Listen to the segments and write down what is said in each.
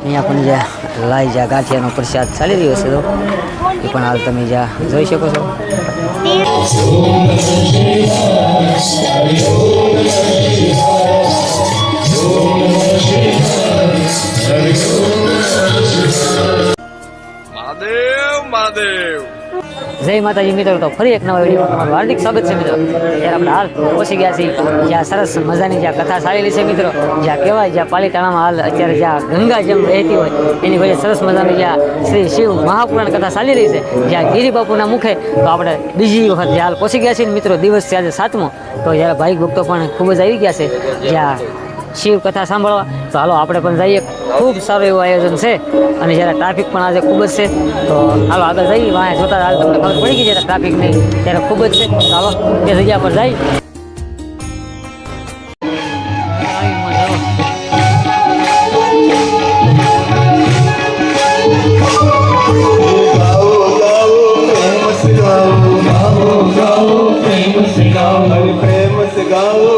અહીંયા પણ જ્યાં લાઈ જ્યાં ગાંઠિયાનો પ્રસાદ ચાલી રહ્યો છે તો એ પણ હાલ તમે જ્યાં જોઈ શકો છો. જય માતાજી, મિત્રો ફરી એક નવા વીડિયો તમારું હાર્દિક સ્વાગત છે, મિત્રો. ત્યારે આપણે હાલ પહોંચી ગયા છીએ, જ્યાં સરસ મજાની જ્યાં કથા ચાલેલી છે, મિત્રો. જ્યાં કહેવાય, જ્યાં પાલીતાણામાં હાલ અત્યારે જ્યાં ગંગા જેમ રહેતી હોય, એની વચ્ચે સરસ મજાની જ્યાં શ્રી શિવ મહાપુરાણ કથા ચાલી રહી છે, જ્યાં ગિરિબાપુના મુખે, તો આપણે બીજી વખત જ્યાં હાલ પહોંચી ગયા છીએ, મિત્રો, દિવસ આજે સાતમો, તો જ્યારે ભાઈ ભક્તો પણ ખૂબ જ આવી ગયા છે, જ્યાં શિવ કથા સાંભળવા. તો હાલો, આપણે પણ જઈએ. ખૂબ સારું એવું આયોજન છે. અને જ્યારે ટ્રાફિક પણ આજે ખૂબ જ છે, તો હાલો, આગળ જઈએ. વાંહે જોતા હાલ તમને ખબર પડી ગઈ જ્યારે ટ્રાફિક નહીં, ત્યારે ખૂબ જ છે. તો હાલો તે જગ્યા પર જઈ ગાઓ ગાઓ પ્રેમ સે ગાઓ.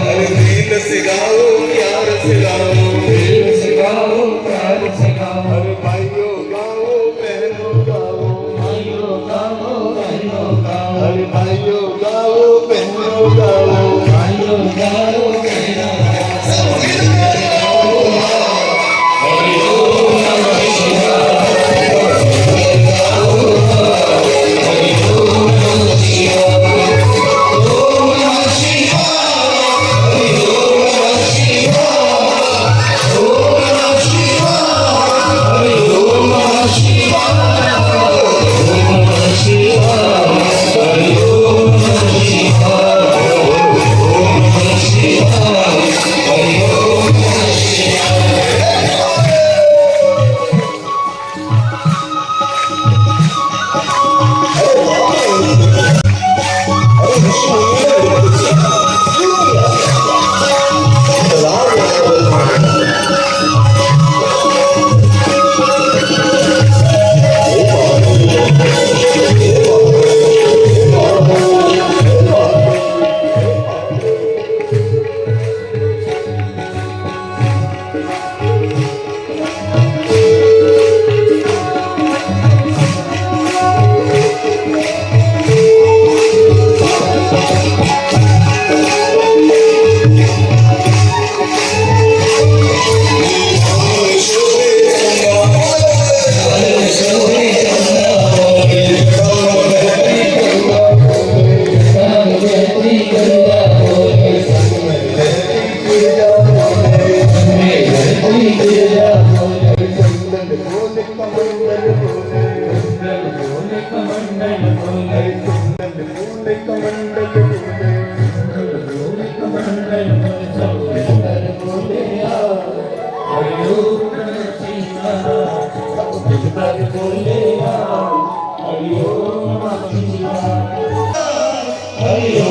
Hallelujah.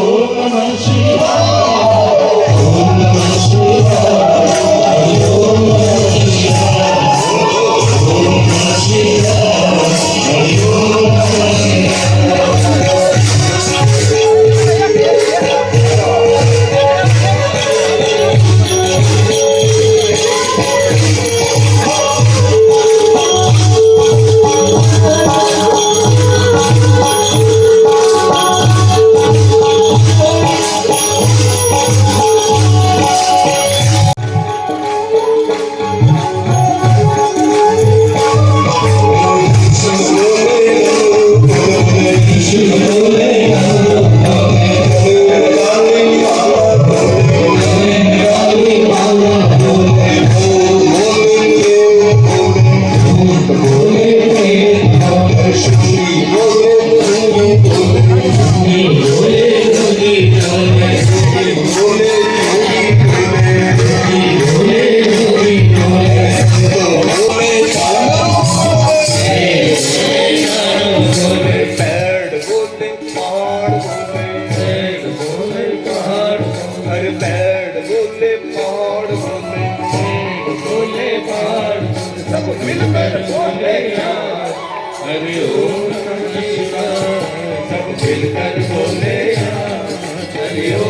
Dios.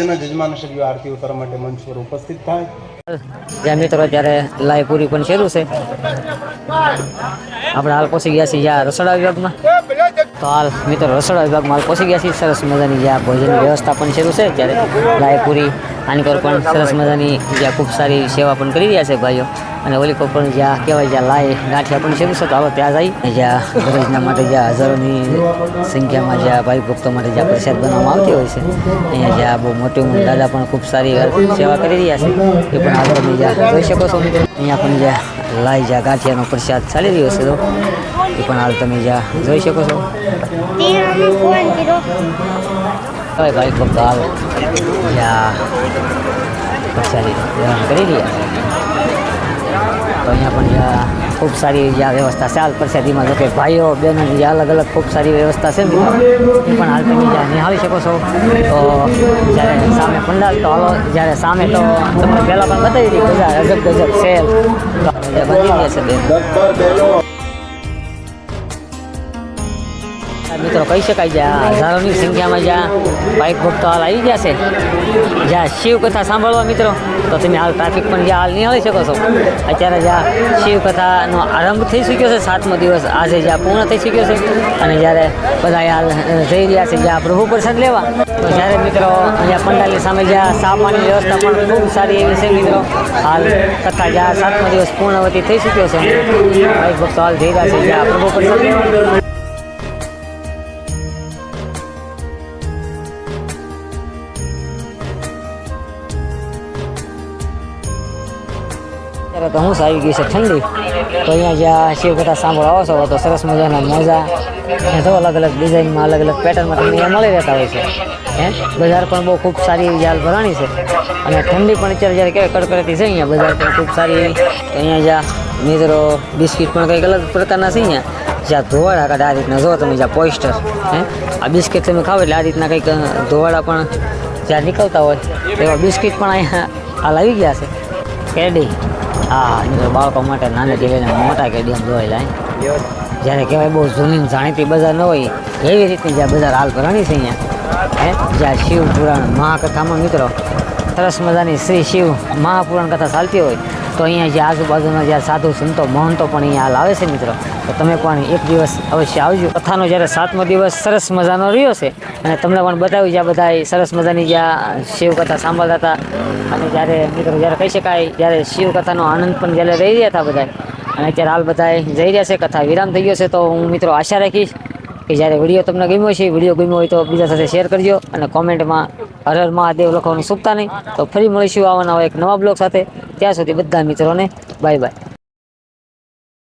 આજના સભ્યો આરતી ઉતારવા માટે મંચ પર ઉપસ્થિત થાય. જ્યાં મિત્રો અત્યારે લાઈવ પૂરી પણ શરૂ છે. આપણે હાલ પહોંચી ગયા છીએ યા રસોડા વિભાગમાં. તો હાલ મિત્રો રસોડા વિભાગ માલ પહોંચી ગયા છીએ સરસ મજાની જ્યાં ભોજનની વ્યવસ્થા પણ શરૂ છે ત્યારે લાઈવ પૂરી આની પણ સરસ મજાની જ્યાં ખૂબ સારી સેવા પણ કરી રહ્યા છે ભાઈઓ અને ઓલી પણ જ્યાં કહેવાય જ્યાં લાય ગાંઠિયા પણ શરૂ છે તો હાલો ત્યાં જઈ જ્યાં ગરજના માટે જ્યાં હજારોની સંખ્યામાં જ્યાં ભાઈ ભક્તો માટે જ્યાં પ્રસાદ બનાવવામાં આવતી હોય છે અહીંયા જ્યાં બહુ મોટી ઉંમર દાદા પણ ખૂબ સારી સેવા કરી રહ્યા છે એ પણ આગળ જ્યાં જોઈ શકો છો અહીંયા પણ જ્યાં લાઈ જ્યાં ગાંઠિયાનો પ્રસાદ ચાલી રહ્યો છે તો એ પણ હાલ તમે જ્યાં જોઈ શકો છો. હવે ભાઈ ભક્તો હાલ જ્યાં પ્રસાદી ગ્રહણ કરી રહ્યા તો અહીંયા પણ જ્યાં ખૂબ સારી જ્યાં વ્યવસ્થા છે. હાલ પ્રસાદીમાં જો કે ભાઈઓ, બહેનો જ્યાં અલગ અલગ ખૂબ સારી વ્યવસ્થા છે એ પણ હાલ તમે જ્યાં નિહાળી શકો છો. તો જ્યારે સામે પંડાલ, તો હાલો, જ્યારે સામે તો તમને પહેલાં પણ બતાવી દીધી ગજબ તો બની ગયા છે બેન. મિત્રો કહી શકાય જ્યાં હજારોની સંખ્યામાં જ્યાં બાઇક ભક્તો હાલ આવી ગયા છે જ્યાં શિવ કથા સાંભળવા મિત્રો તો તમે હાલ ટ્રાફિક પણ જ્યાં હાલ નિહાળી શકો છો. અત્યારે જ્યાં શિવ કથાનો આરંભ થઈ ચૂક્યો છે સાતમો દિવસ આજે જ્યાં પૂર્ણ થઈ ચૂક્યો છે અને જ્યારે બધા હાલ અ, જઈ રહ્યા છે જ્યાં પ્રભુ પ્રસાદ લેવા તો જ્યારે મિત્રો અહીંયા પંડાલની સામે જ્યાં સામાનની વ્યવસ્થા પણ ખૂબ સારી એવી છે મિત્રો હાલ કથા જ્યાં સાતમો દિવસ પૂર્ણવતી થઈ ચૂક્યો છે બાઇક ભક્તો હાલ જઈ રહ્યા છે જ્યાં પ્રભુ પ્રસાદ લેવા. અત્યારે તો હું આવી ગઈ છે ઠંડી. તો અહીંયા જ્યાં શિવકથા સાંભળવા આવો છો, તો સરસ મજાના મોજા ને તો અલગ અલગ ડિઝાઇનમાં અલગ અલગ પેટર્નમાં તમને અહીંયા મળી રહેતા હોય છે. હે? બજાર પણ બહુ ખૂબ સારી એવી જાલ ભરાણી છે. અને ઠંડી પણ અત્યારે જ્યારે કહેવાય કડકડતી છે અહીંયા, બજાર પણ ખૂબ સારી તો અહીંયા જ્યાં મિત્રો બિસ્કિટ પણ કંઈક અલગ પ્રકારના છે અહીંયા. જ્યાં ધોવાડા કાઢે આ રીતના, જો તમે જ્યાં પોઈસ્ટર હે? આ બિસ્કિટ તમે ખાવ એટલે આ રીતના કંઈક ધોવાડા પણ જ્યાં નીકળતા હોય, એવા બિસ્કિટ પણ અહીંયા હાલ આવી ગયા છે. કેડી હા બાળકો માટે નાનેથી લઈને મોટા કેડિયમ જોઈ લાય. જ્યારે કહેવાય બહુ જૂની જાણીતી બજાર ન હોય, એવી રીતની જ્યાં બજાર હાલ ભરાણી છે અહીંયા. હે, જ્યાં શિવ પુરાણ મહાકથામાં મિત્રો, સરસ મજાની શ્રી શિવ મહાપુરાણ કથા ચાલતી હોય, તો અહીંયા જે આજુબાજુના જ્યાં સાધુ સંતો, મહંતો પણ અહીંયા હાલ આવે છે મિત્રો. તો તમે પણ એક દિવસ અવશ્ય આવજો. કથાનો જ્યારે સાતમો દિવસ સરસ મજાનો રહ્યો છે અને તમને પણ બતાવ્યું જ્યાં બધા સરસ મજાની જ્યાં શિવકથા સાંભળતા હતા. અને જ્યારે મિત્રો જ્યારે કહી શકાય જ્યારે શિવકથાનો આનંદ પણ જ્યારે રહી રહ્યા હતા બધા અને અત્યારે હાલ બધા જઈ રહ્યા છે, કથા વિરામ થઈ ગયો છે, તો હું મિત્રો આશા રાખીશ કે જ્યારે વીડિયો તમને ગમ્યો છે વીડિયો ગમ્યો હોય તો બીજા સાથે શેર કરજો અને કોમેન્ટમાં હર હર મહાદેવ લખવાનું ચૂકતા નહીં. તો ફરી મળીશું આવવાના એક નવા બ્લોગ સાથે. ત્યાં સુધી બધા મિત્રોને બાય બાય